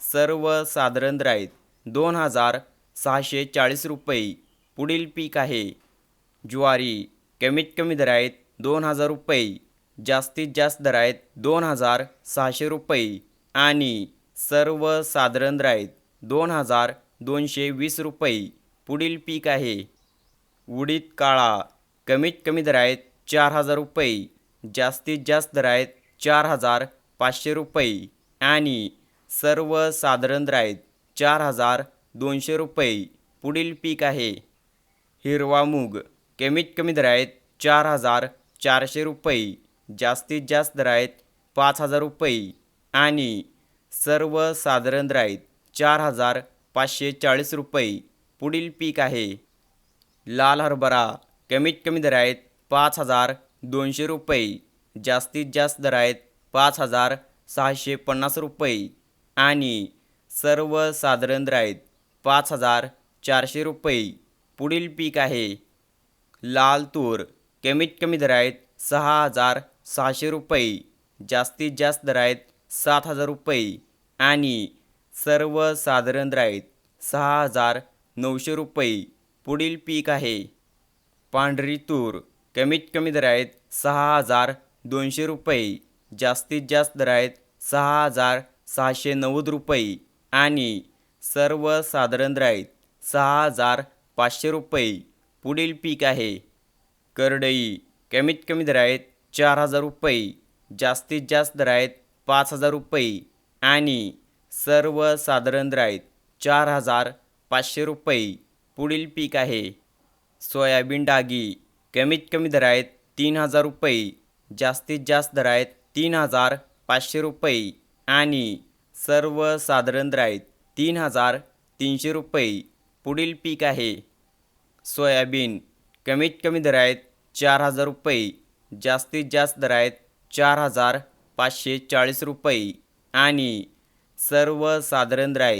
सर्वसाधारण दर दोन हजार सहाशे चाळीस रुपये. पुढील पीक आहे. ज्वारी कमीत कमी दर आहेत दोन हजार रुपये. जास्तीत जास्त दर आहेत दोन हजार सहाशे रुपये. आणि सर्वसाधारण दर दोन हजार दोनशे वीस रुपये. पुढील पीक आहे. उडीद काळा कमीत कमी दर आहेत चार हजार रुपये. जास्तीत जास्त दर आहेत चार हजार पाचशे रुपये. आणि सर्वसाधारण साधारण आहेत चार हजार दोनशे रुपये. पुढील पीक आहे. हिरवा मूग. कमीत कमी दर आहेत चार हजार चारशे रुपये. जास्तीत जास्त दर आहेत पाच हजार रुपये. आणि सर्वसाधारण साधारण आहेत चार हजार पाचशे चाळीस रुपये. पुढील पीक आहे. लाल हरभरा. कमीत कमी दर आहेत पाच हजार दोनशे रुपये. जास्तीत जास्त दर आहेत पाच हजार सहाशे पन्नास रुपये. आणि सर्वसाधारण साधारण आहेत पाच हजार चारशे रुपये. पुढील पीक आहे लाल तूर कमीत कमी दर आहेत सहा हजार सहाशे रुपये. जास्तीत जास्त दर आहेत सात हजार रुपये. आणि सर्वसाधारण साधारण आहेत सहा हजार नऊशे रुपये. पुढील पीक आहे पांढरी तूर. कमीत कमी दर आहेत सहा हजार दोनशे रुपये. जास्तीत जास्त दर आहेत सहा हजार सहाशे नव्वद रुपये आणि सर्वसाधारण साधारण आहेत सहा हजार पाचशे रुपये. पुढील पीक आहे. करडई. कमीत कमी दरायत आहेत चार हजार रुपये. जास्तीत जास्त दर आहेत पाच हजार रुपये. आणि सर्वसाधारण साधारण आहेत चार हजार पाचशे रुपये. पुढील पीक आहे. सोयाबीन डागी. कमीत कमी दरायत आहेत तीन हजार रुपये. जास्तीत जास्त दर आहेत तीन हजार पाचशे रुपये. आणि सर्वसाधारण दर तीन हजार तीनशे रुपये पुढील पीक आहे. सोयाबीन कमीत कमी दर आहेत चार हजार रुपये जास्तीत जास्त दर आहेत चार हजार पाचशे चाळीस रुपये आणि सर्वसाधारण दर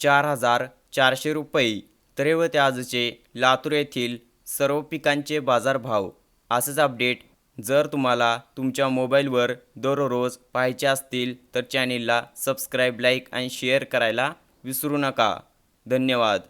चार हजार चारशे रुपये. तर व आजचे लातूर येथील सर्व पिकांचे बाजारभाव असेच अपडेट जर तुम्हाला तुमच्या मोबाईलवर दररोज पाहायचे असतील तर चॅनेलला सबस्क्राईब लाईक आणि शेअर करायला विसरू नका. धन्यवाद.